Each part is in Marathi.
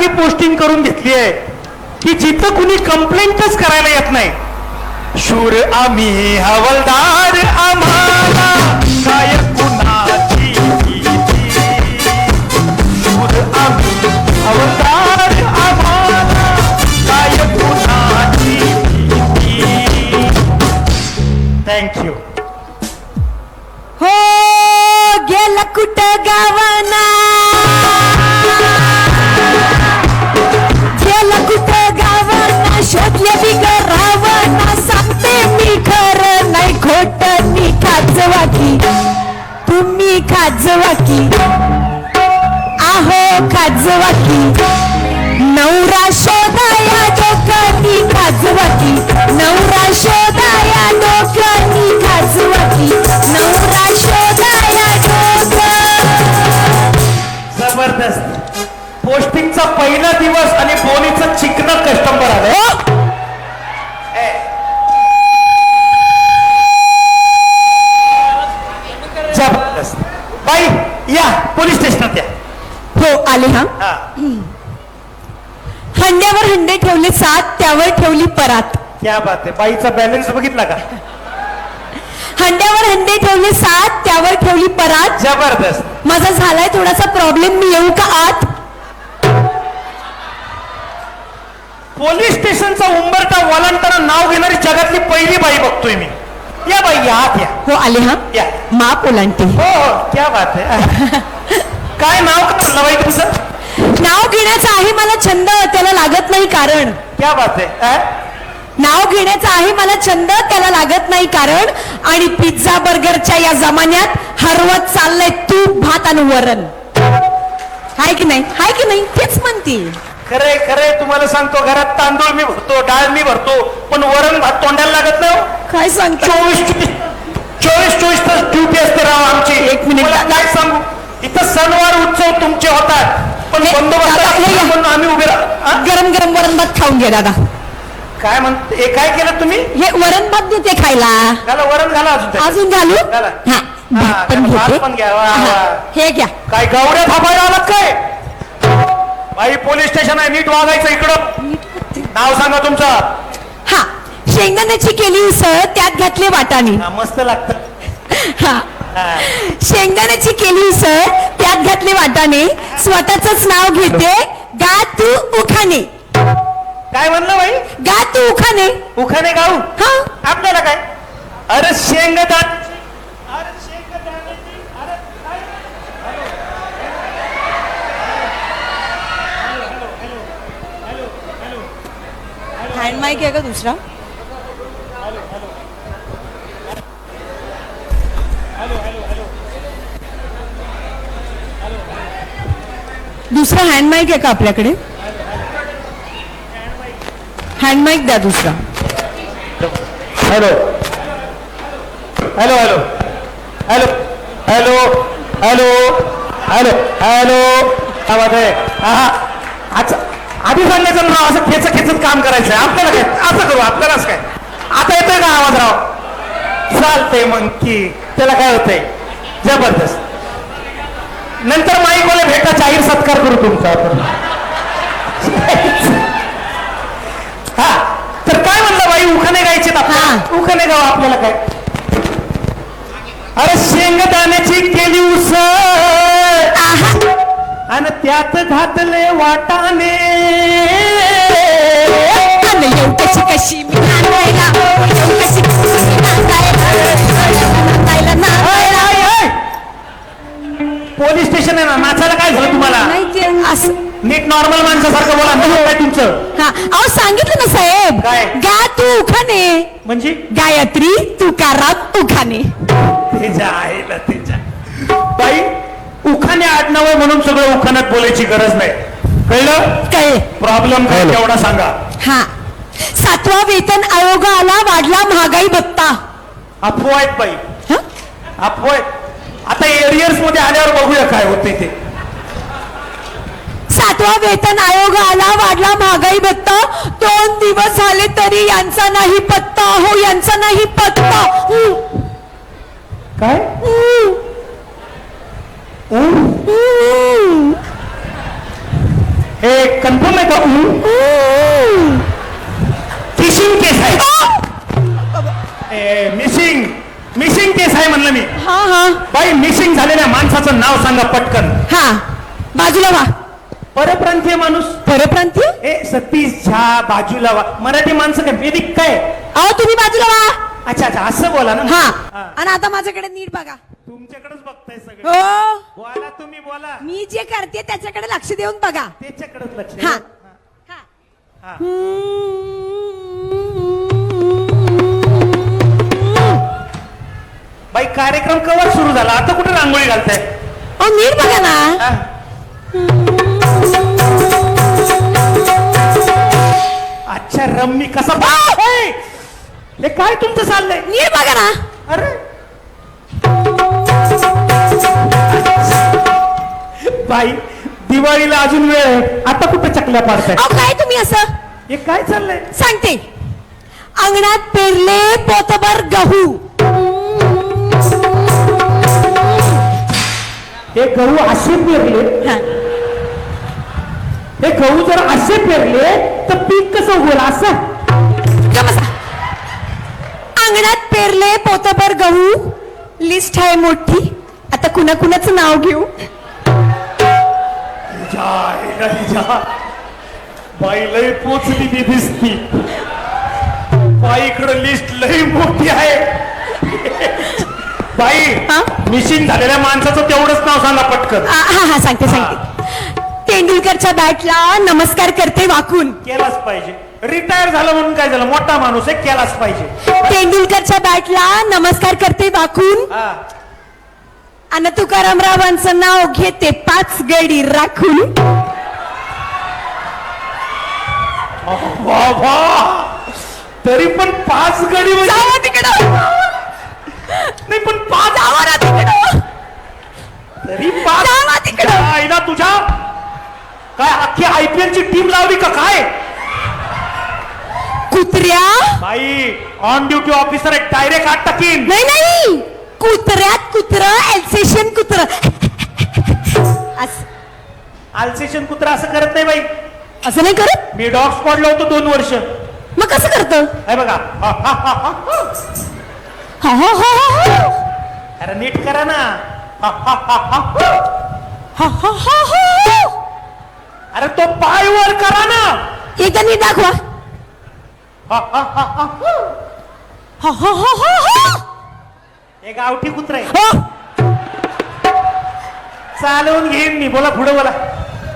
जागी पोस्टिंग करून घेतली आहे की जिथं कुणी कंप्लेंटच करायला येत नाही. शूर आम्ही हवालदार आम्हाला. काय कुणाची. शूर आम्ही हवालदार आम्हाला. काय कुणाची थँक्यू हो गेला कुठं गावाना ठेवले सात त्यावर ठेवली परात. क्या बात आहे बाईचा बॅलन्स बघितला का? हंड्यावर हंडे ठेवले सात त्यावर ठेवली परात. जबरदस्त. माझा झालाय थोडासा प्रॉब्लेम मी येऊ का आत? पोलीस स्टेशनचा उंबरटा वलांटाना नाव घेणारी जगातली पहिली बाई बघतोय मी. या बाई या आत या. हो आले हा? या. मा पोलांटे हो हो क्या बात आहे काय नाव का म्हणलं बाई तुमचं नाव घेण्याचा आहे मला छंद त्याला लागत नाही कारण. क्या बात आहे अं? नाव घेण्याचा आहे मला छंद त्याला लागत नाही कारण. आणि पिझ्झा बर्गरच्या या जमान्यात हरवत चाललंय तूप भात आणि वरण. हाय की नाही? हाय की नाही? तेच म्हणते. खरे खरे तुम्हाला सांगतो घरात तांदूळ मी भरतो डाळ मी भरतो पण वरण भात तोंडाला लागत नाही हो. काय सांगतो? चोवीस चोवीस चोवीस तास ड्युटी असते राव आमची. एक मिनिट. मला काय सांगू? इथं सणवार उत्सव तुमचे होतात. पण बंदोबस्त दादा, आम्ही उभे राह-? गरम गरम वरण भात खाऊन घे दादा. काय म्हणते हे काय केलं तुम्ही? हे वरण भात देते खायला. घाला वरण घाला अजून त्याच्यात. अजून घालू घाला. हा हा, भात पण घाला, भात घेते. पण घ्या, वा, हा, वा. हे घ्या. काय गावड्या थापायला आलात काय? बाई पोलीस स्टेशन आहे. नीट वागायचं इकडं. नाव सांगा तुमचं. हा शेंगदाण्याची केली उसळ त्यात घातले वाटाणे. हा, मस्त लागतं. हा. शेंगदाण्याची केली उसळ त्यात घातले वाटाणे. स्वतःच नाव घेते. गा तू उखाणे. काय म्हणलं बाई? गा तू उखाणे. उखाने गाऊ? हा. आपल्याला काय? अरे शेंगदात हँड माईक आहे का दुसरा? दुसरा हँड माईक आहे का आपल्याकडे? हँड माईक द्या दुसरा. Hello hello hello hello hello hello hello hello आवाज आहे. हा अच्छा. आधी सांगायचं राव असं खेचत खेचत काम करायचं. आहे आपल्याला काय? असं करू आपल्यालाच काय? आता येतोय का आवाज राव? चालतंय मग की. त्याला काय होतंय? जबरदस्त. नंतर माईकवाले भेटा जाहीर सत्कार करू तुमचा आपण हा तर काय म्हणलं बाई उखाणे गायचे. उखाणे गाव आपल्याला काय? अरे शेंगदाण्याची केली आहा. आणि त्यात घातले वाटाणे. नीट नॉर्मल माणसासारखं बोला. नाव काय तुमचं? हा अहो सांगितलं ना साहेब काय? गा तू उखाणे. म्हणजे? गायत्री तुकाराम उखाणे तेजा आहे ना तेजा बाई उखाणे आडनाव आहे म्हणून सगळं उखाण्यात बोलायची गरज नाही. कळलं? काय प्रॉब्लेम काय तेवढा सांगा. हा. सातवा वेतन आयोग आला वाढला महागाई भत्ता. अफवा आहेत बाई. हं? अफवा आहेत. आता एरियर्समध्ये आल्यावर बघूया काय होते ते. सातवा वेतन आयोग आला वाढला महागाई भत्ता. दोन दिवस झाले तरी यांचा नाही पत्ता. हो यांचा नाही पत्ता. काय? हे कन्फर्म आहे का? फिशिंग केस आहे. मिसिंग मिसिंग केस आहे म्हणलं मी. हा हा. बाई मिसिंग झालेल्या माणसाचं नाव सांगा पटकन. हा. बाजूला वा परप्रांतीय माणूस. परप्रांतीय? ए सतीश झा बाजूला वा. मराठी माणसं काय? वेदिक काय? अहो तुम्ही बाजूला वा. अच्छा अच्छा असं बोला ना. हा. आणि आता माझ्याकडे नीट बघा. तुमच्याकडेच बघताय सगळं. हो. बोला तुम्ही बोला. मी जे करते त्याच्याकडे लक्ष देऊन बघा. त्याच्याकडेच लक्ष हा. द्या. हा. हा. बाई कार्यक्रम केव्हा सुरू झाला? आता कुठे रांगोळी घालताय? अहो नीट बघा ना. हा? अच्छा रम्मी कसा हे! हे काय तुमचं चाललंय? नीट बघा ना. अरे. बाई दिवाळीला अजून वेळ आहे. आता कुठे चकल्या पाडताय? अहो काय तुम्ही असं? हे काय चाललंय? सांगते. अंगणात पेरले पोतभर गहू. हे गहू असे पेरले. हा. हे गहू जर असे पेरले तर पीक कसं होईल असं? अंगणात पेरले पोतभर गहू. लिस्ट आहे मोठी. आता कुणा कुणाचं नाव घेऊ? जाय रे जा. बाई लय पोचली ती दिसती. बाई इकडं लिस्ट लय मोठी आहे. बाई हा? मिशिंग झालेल्या माणसाचं तेवढंच नाव सांगा पटकन. आ, हा हा सांगते सांगते. तेंडुलकरच्या बॅटला नमस्कार करते वाकून. केलाच पाहिजे. रिटायर झालं म्हणून काय झालं? मोठा माणूस आहे केलाच पाहिजे. तेंडुलकरच्या बॅटला नमस्कार करते वाकून. हा. आणि तुकारामरावांचं नाव घेते पाच गडी राखून. वा वा तरी पण पाच गडी म्हणजे जावा तिकडं. नाही पण पाच जावा ना तिकडं. तरी पाच जावा तिकडं. आहे ना तुझ्या काय अख्खी आयपीएल ची टीम लावली का काय? कुत्र्या? बाई ऑन ड्युटी ऑफिसर आहे डायरेक्ट आठ टाकीन नाही नाही. कुत्र्यात कुत्र एल्सेशन कुत्र. असं आल्सेशन कुत्रा असं करत नाही बाई. असं नाही करत? मी डॉग स्पॉटला होतो दोन वर्ष. मग कसं करतं? आहे बघा. हा, हा, हा, हा, हा. हा, हा, हा. अरे नीट करा ना. हा, हा, हा, हा. हा, हा, हा, हा. अरे तो पाय वर करा ना. एकदा नीट दाखवा. हा, हा, हा, हा, हा. हा, हा, हा, हा, हा. हे गावठी कुत्रा. आहे हो. चालवून घेईन मी. बोला पुढे बोला.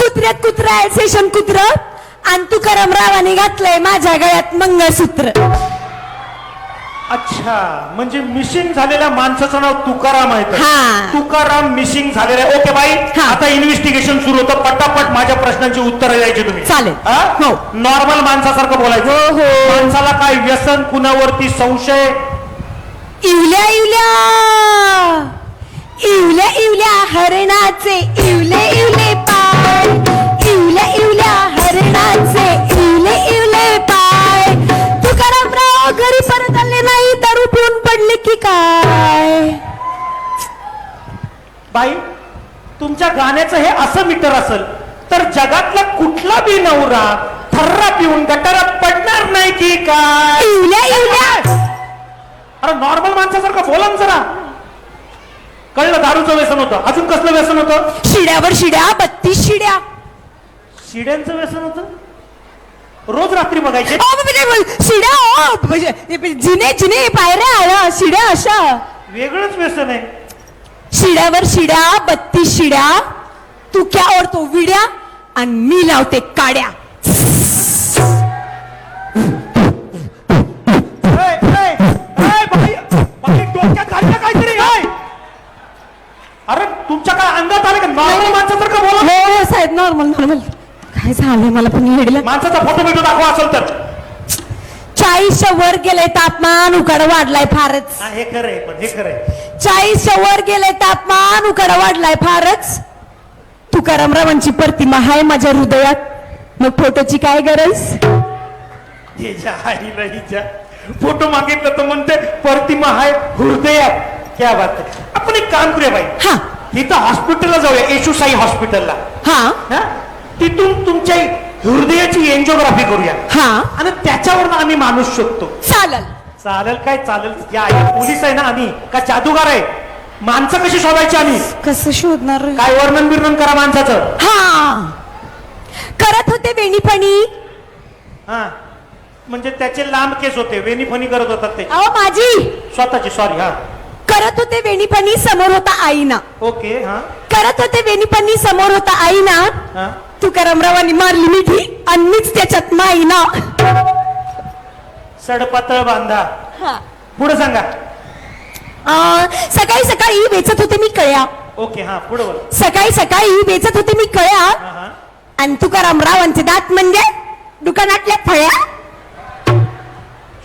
कुत्र्यात कुत्रा एल्सेशन कुत्र. आणि तुकाराम रावाने घातलंय माझ्या गळ्यात मंगळसूत्र. अच्छा म्हणजे मिसिंग झालेल्या माणसाचं नाव तुकाराम आहे तर. हा. तुकाराम मिसिंग झालेलं आहे ओके बाई हा. आता इन्व्हेस्टिगेशन सुरू होतं पटापट माझ्या प्रश्नांची उत्तरं द्यायची तुम्ही चालेल. हा? हो. नॉर्मल माणसासारखं बोलायचं हो, हो. माणसाला काय व्यसन कुणावरती संशय इवल्या इवल्या इवल्या इवल्या हरणाचे इवले इवले बाई तुमच्या गाण्याचं हे असं मीटर असेल तर जगातला कुठला बी नवरा थर्रा पिऊन गटारात पडणार नाही की काय? अरे नॉर्मल माणसासारखं बोला ना जरा. कळलं दारूचं व्यसन होतं? अजून कसलं व्यसन होतं? शिड्यावर शिड्या बत्तीस शिड्या. शिड्यांचं व्यसन होतं? रोज रात्री बघायचे. शिड्या हो. म्हणजे जिने जिने पायऱ्या आल्या शिड्या अशा. वेगळंच व्यसन आहे. शिड्यावर शिड्या बत्तीस शिड्या तू क्या और तो विड्या आणि मी लावते काड्या! अरे तुमच्या काय अंगात आलं का? नॉर्मल माणसासारखं बोला. हो हो साहेब नॉर्मल नॉर्मल. काय झालंय मला पण हेडला माणसाचा फोटो बिटो दाखवा असेल तर. चाळीसच्या वर गेलंय तापमान उकाड वाढलाय फारच. हा, हे खरंय पण हे खरंय चाळीसच्या वर गेलंय तापमान उकाड वाढलाय फारच. तुकारामरावांची प्रतिमा आहे माझ्या हृदयात. मग फोटोची काय गरज? हिच्या आईला हिच्या फोटो मागितलं तर म्हणते प्रतिमा आहे हृदयात. क्या बात आहे. आपण एक काम करूया बाई. हा. इथं हॉस्पिटलला जाऊया येशूसाई हॉस्पिटलला हा. हा? तिथून तुमच्या हृदयाची एन्जिओग्राफी करूया. हा. आणि त्याच्यावर आम्ही माणूस शोधतो. चालल. चालेल काय चालेल? या पोलीस आहे ना आम्ही. का जादूगार आहे? माणसं कशी शोधायची आम्ही? कसं शोधणार? काय वर्णन बिर्णन करा माणसाचं. हा. करत होते वेणीपणी हा. म्हणजे त्याचे लांब केस होते. वेणी फणी करत होतात ते. अहो माझी. स्वतःची सॉरी हा. करत होते वेणीपणी समोर होता आईना. ओके हा. करत होते वेणीपणी समोर होता आईना. हा. तू करमरावानी मारली मिठी आणि मीच त्याच्यात माईना सडपातळ बांधा. हा. पुढे सांगा. अं, सकाळी सकाळी वेचत होते मी कळ्या. ओके हा पुढे बोल. सकाळी सकाळी वेचत होते मी कळ्या. हा हा. आणि तुकारामरावांचे दात म्हणजे दुकानातल्या फळ्या.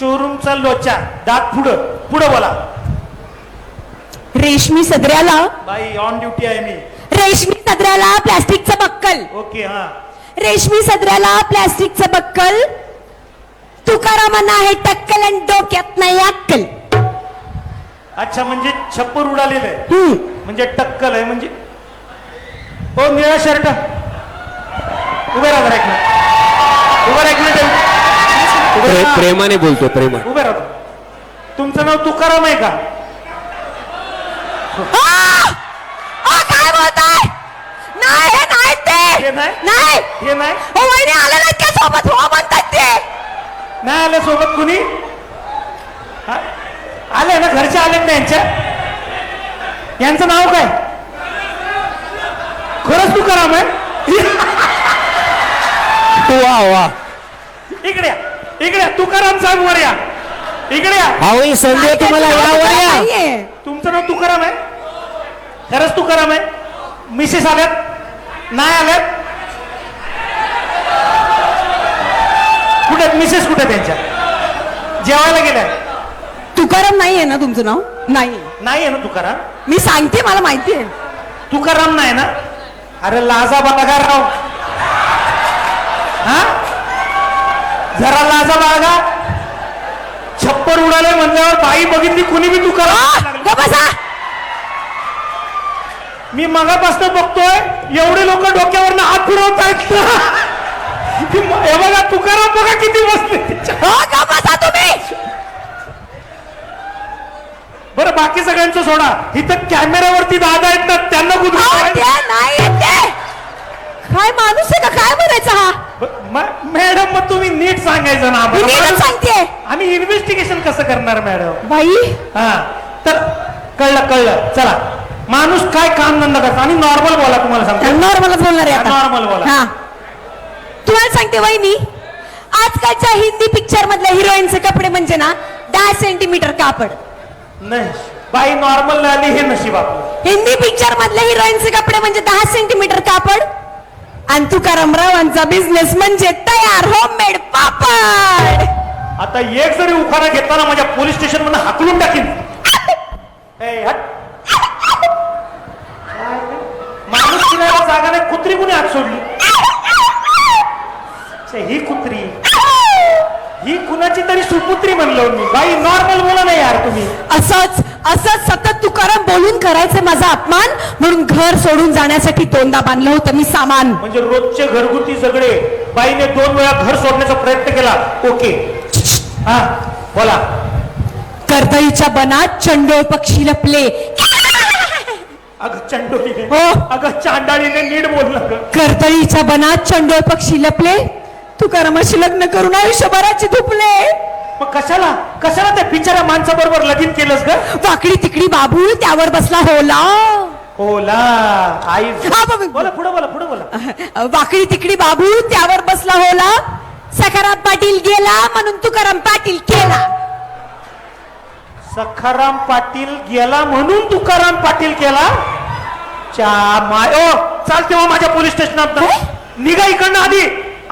शोरूमचा लोचा. दात पुढं. पुढं बोला. रेशमी सदऱ्याला. बाई ऑन ड्युटी आहे मी. रेशमी सदऱ्याला प्लास्टिकचं बक्कल. ओके हा. रेशमी सदऱ्याला प्लास्टिकचं बक्कल. तुकारामांना आहे टक्कल आणि डोक्यात नाही अक्कल. अच्छा म्हणजे छप्पर उडालेलं आहे. हम्म. म्हणजे टक्कल आहे म्हणजे. हो निळा शर्ट. उभे राहा जरा एक मिनिट. उभे राहा एक मिनिट. उभे प्रे- राहा. प्रेमाने बोलतो प्रेमा उभे राहा. तुमचं नाव तुकाराम आहे का? आ! आ, काय बोलताय नाही हे नाही हे ते नाही? नाही हे नाही? हो वहिनी आले नाहीत का सोबत? हो म्हणतात ते. नाही आले सोबत कुणी? हा? आले ना घरचे आले ना यांच्या? यांचं नाव काय? खरंच तुकाराम आहे वा वा. इकडे या. इकडे या. तुकाराम साहेब वर या. इकडे या. अहो ही संधी आहे तुम्हाला यावर या. नाहीये. तुमचं नाव तुकाराम आहे? खरंच तुकाराम आहे? मिसेस आल्यात? नाही आल्यात? कुठे? मिसेस कुठे त्यांच्या जेवायला गेल्या. तुकाराम नाहीये ना तुमचं नाव? नाही. नाही आहे ना तुकाराम? मी सांगते मला माहिती आहे. तुकाराम नाही ना? अरे लाजा बाळगा राव. हा? जरा लाजा बाळगा छप्पर उडाले म्हणल्यावर बाई बघितली कुणी बी तुकाराम बसा. मी मगापासून बघतोय एवढे लोक डोक्यावर हात फिरवत आहेत हे बघा तुकाराम बघा किती. हो, गप्प बसा तुम्ही. बरं बाकी सगळ्यांचं सोडा. इथं कॅमेऱ्यावरती दादा आहेत ना त्यांना ते ते. काय माणूस आहे का? काय म्हणायचं हा? मॅडम मग तुम्ही नीट सांगायचं ना आम्हाला. सांगते आम्ही इन्व्हेस्टिगेशन कसं करणार मॅडम? बाई. हा. तर कळलं कळलं. चला. माणूस काय काम धंदा करतो? आणि नॉर्मल बोला तुम्हाला सांगतो. नॉर्मलच बोलणार आहे नॉर्मल बोला. हा. तुम्हाला सांगते वहिनी. आजकालच्या हिंदी पिक्चर मधल्या हिरोईनचे कपडे म्हणजे ना दहा सेंटीमीटर कापड. नाही बाई नॉर्मल आली हे नशीब आपलं. हिंदी पिक्चर मधल्या हिरोईनचे कपडे म्हणजे दहा सेंटीमीटर कापड. आणि तुकाराम रावांचा बिझनेस म्हणजे तयार होममेड पापड. आता एक जरी उखाणा घेतला ना माझ्या पोलीस स्टेशनमध्ये हाकलून टाकीन. ए, हट. माणूस फिरायला जागा नाही कुत्री कुणी हात सोडली? ही कुत्री. ही कुणाची तरी सुपुत्री म्हणलो मी. बाई नॉर्मल बोला नाही यार तुम्ही. असंच असंच सतत तुकाराम बोलून करायचं माझा अपमान म्हणून घर सोडून जाण्यासाठी दोनदा बांधलं होतं मी सामान. म्हणजे रोजचे घरगुती सगळे बाईने दोन वेळा घर सोडण्याचा प्रयत्न केला. ओके. हा बोला. कर्दळीच्या बनात चंडोळ पक्षी लपले अगं चंडोलीने हो. अगं चांडाळीने नीट बोललं ग. कर्दळीच्या बनात चंडोळ पक्षी लपले तुकारामाशी लग्न करून आयुष्यभराचे धुपले मग कशाला? कशाला त्या बिचाऱ्या माणसाबरोबर लगीन केलंस ग? वाकडी तिकडी बाबूळ त्यावर बसला होला. होला. आई हा, बाबा. बोला पुढे बोला पुढे बोला. वाकडी तिकडी बाबूळ त्यावर बसला होला. सखाराम पाटील गेला म्हणून तुकाराम पाटील केला. सखाराम पाटील गेला म्हणून तुकाराम पाटील केला? चा माय ओ चाल तेव्हा माझ्या पोलीस स्टेशनात? निघा इकडनं आधी.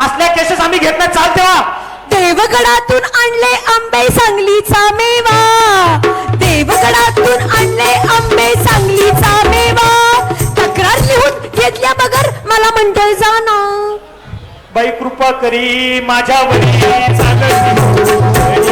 असल्या केसेस आम्ही घेत नाही. चाल तेव्हा देवगडातून आणले आंबे सांगलीचा मेवा. देवगडातून आणले आंबे सांगलीचा मेवा. तक्रार लिहून घेतल्या बगर मला म्हणतोय जाना बाई कृपा करी माझ्यावरी चांगली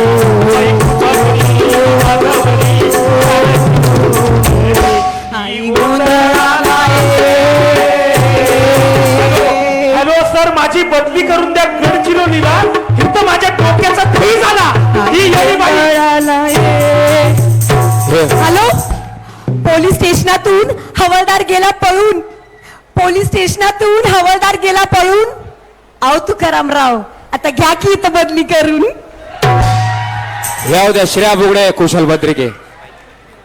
स्टेशनातून हवालदार गेला पळून. पोलीस स्टेशनातून हवालदार गेला पळून. आहो तुकारामराव आता घ्या की इथं बदली करून. जाऊ उद्या श्रेया बुगडे कुशल भद्रिके